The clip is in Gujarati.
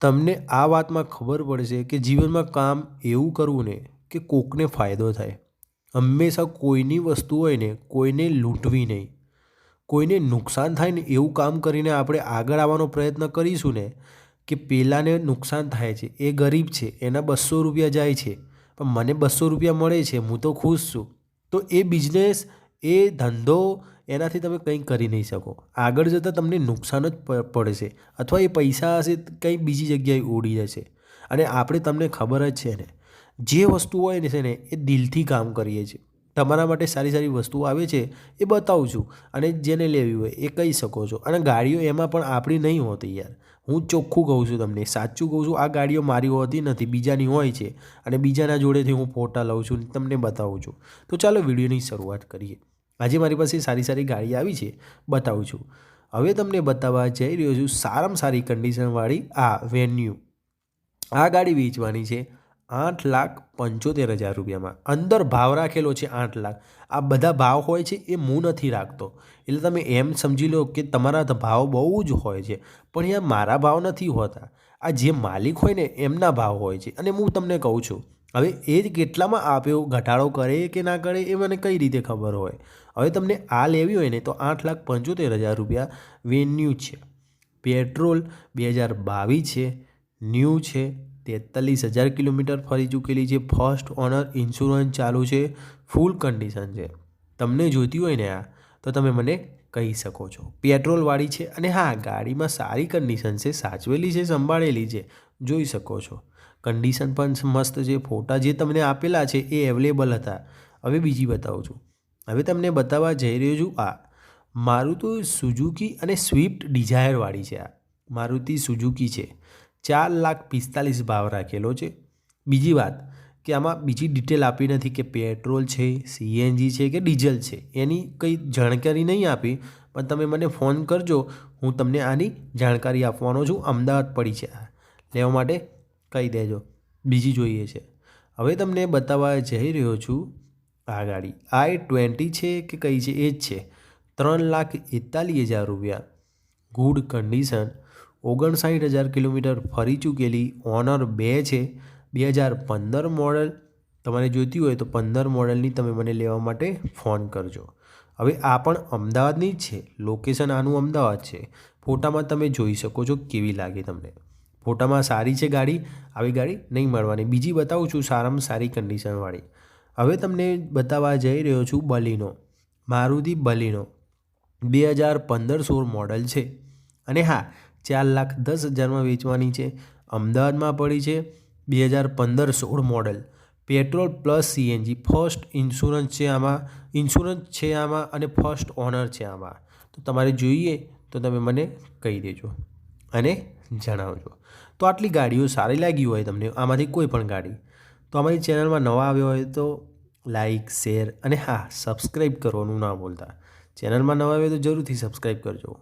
તમને આ વાતમાં ખબર પડશે કે જીવનમાં કામ એવું કરવું ને કે કોકને ફાયદો થાય. હંમેશા કોઈની વસ્તુ હોય ને કોઈને લૂંટવી નહીં. કોઈને નુકસાન થાય ને એવું કામ કરીને આપણે આગળ આવવાનો પ્રયત્ન કરીશું ને કે પેલાને નુકસાન થાય છે. એ ગરીબ છે, એના બસો રૂપિયા જાય છે. પણ મને બસો રૂપિયા મળે છે, હું તો ખુશ છું. તો એ બિઝનેસ એ ધંધો એનાથી તમે કંઈ કરી નહીં શકો. આગળ જતાં તમને નુકસાન જ પડશે અથવા એ પૈસા હશે કંઈ બીજી જગ્યાએ ઉડી જશે. અને આપણે તમને ખબર જ છે ને, જે વસ્તુ હોય ને છે ને, એ દિલથી કામ કરીએ છીએ. તમારા માટે સારી સારી વસ્તુઓ આવે છે, એ બતાવું છું. અને જેને લેવી હોય એ કહી શકો છો. અને ગાડીઓ એમાં પણ આપણી નહીં હોતી યાર. હું ચોખ્ખું કહું છું તમને. સાચું કહું છું, આ ગાડીઓ મારી હોતી નથી, બીજાની હોય છે. અને બીજાના જોડેથી હું ફોટા લઉં છું તમને બતાવું છું. તો ચાલો વિડીયોની શરૂઆત કરીએ. આજે મારી પાસે સારી સારી ગાડી આવી છે, બતાવું છું. હવે તમને બતાવવા જઈ રહ્યો છું સારામાં સારી કન્ડિશનવાળી આ વેન્યુ આ ગાડી વેચવાની છે. આઠ લાખ પંચોતેર હજાર રૂપિયામાં. અંદર ભાવ રાખેલો છે આઠ લાખ. આ બધા ભાવ હોય છે એ હું નથી રાખતો. એટલે તમે એમ સમજી લો કે તમારા ભાવ બહુ જ હોય છે. પણ અહીંયા મારા ભાવ નથી હોતા. આ જે માલિક હોય ને એમના ભાવ હોય છે. અને હું તમને કહું છું, હવે એ જ કેટલામાં આપ્યો ઘટાડો કરે કે ના કરે એ મને કઈ રીતે ખબર હોય? હવે તમને આ લેવી હોય ને તો આઠ લાખ પંચોતેર હજાર રૂપિયા વેન્યુ છે. પેટ્રોલ બે હજાર બાવીસ છે. ન્યૂ છે. તેતાલીસ હજાર કિલોમીટર ફરી ચૂકેલી છે. ફર્સ્ટ ઓનર ઇન્સ્યોરન્સ ચાલુ છે. ફૂલ કન્ડિશન છે. તમને જોઈતી હોય ને આ, તો તમે મને કહી શકો છો. પેટ્રોલવાળી છે અને હા, ગાડીમાં સારી કન્ડિશન છે. સાચવેલી છે, સંભાળેલી છે. જોઈ શકો છો. કન્ડિશન પણ મસ્ત છે. ફોટા જે તમને આપેલા છે એ અવેલેબલ હતા. હવે બીજી બતાવું છું. હવે તમને બતાવવા જઈ રહ્યો છું આ. મારુતિ સુઝુકી અને સ્વિફ્ટ ડિઝાયરવાળી છે આ. મારુતિ સુઝુકી છે. ચાર લાખ પિસ્તાલીસ ભાવ રાખેલો છે. બીજી વાત કે આમાં બીજી ડિટેલ આપી નથી કે પેટ્રોલ છે સીએનજી છે કે ડીઝલ છે. એની કંઈ જાણકારી નહીં આપી, પણ તમે મને ફોન કરજો, હું તમને આની જાણકારી આપવાનો છું. અમદાવાદ પડી છે લેવા માટે કહી દેજો. બીજી જોઈએ છે. હવે તમને બતાવવા જઈ રહ્યો છું આ ગાડી આઈ ટ્વેન્ટી છે કે કઈ છે? એ જ છે. ત્રણ લાખ એકતાલીસ હજાર રૂપિયા. ગુડ કન્ડિશન ઓગણસાઠ હજાર કિલોમીટર ફરી ચૂકેલી ઓનર બે છે. બે હજાર પંદર મોડલ તમારે જોઈતી હોય તો પંદર મોડલની તમે મને લેવા માટે ફોન કરજો. હવે આ પણ અમદાવાદની જ છે. લોકેશન આનું અમદાવાદ છે. ફોટામાં તમે જોઈ શકો છો કેવી લાગે તમને. ફોટામાં સારી છે ગાડી, આવી ગાડી નહીં મળવાની. બીજી બતાવું છું સારામાં સારી કન્ડિશનવાળી હવે તમને બતાવવા જઈ રહ્યો છું બલીનો. મારુતિ બલીનો. બે હજાર પંદર સોળ મોડલ છે. અને હા ચાર લાખ દસ હજારમાં વેચવાની છે. અમદાવાદમાં પડી છે બે હજાર પંદર સોળ model. Petrol plus CNG. First insurance છે આમાં. ઇન્સ્યોરન્સ છે આમાં અને ફર્સ્ટ ઓનર છે આમાં. તો તમારે જોઈએ તો તમે મને કહી દેજો અને જણાવજો. તો આટલી ગાડીઓ સારી લાગી હોય તમને, આમાંથી કોઈ પણ ગાડી. તો અમારી ચેનલમાં નવા આવ્યો હોય તો લાઈક, શેર અને હા, સબસ્ક્રાઈબ કરવાનું ના ભૂલતા. ચેનલમાં નવા આવ્યો તો જરૂરથી સબસ્ક્રાઈબ કરજો.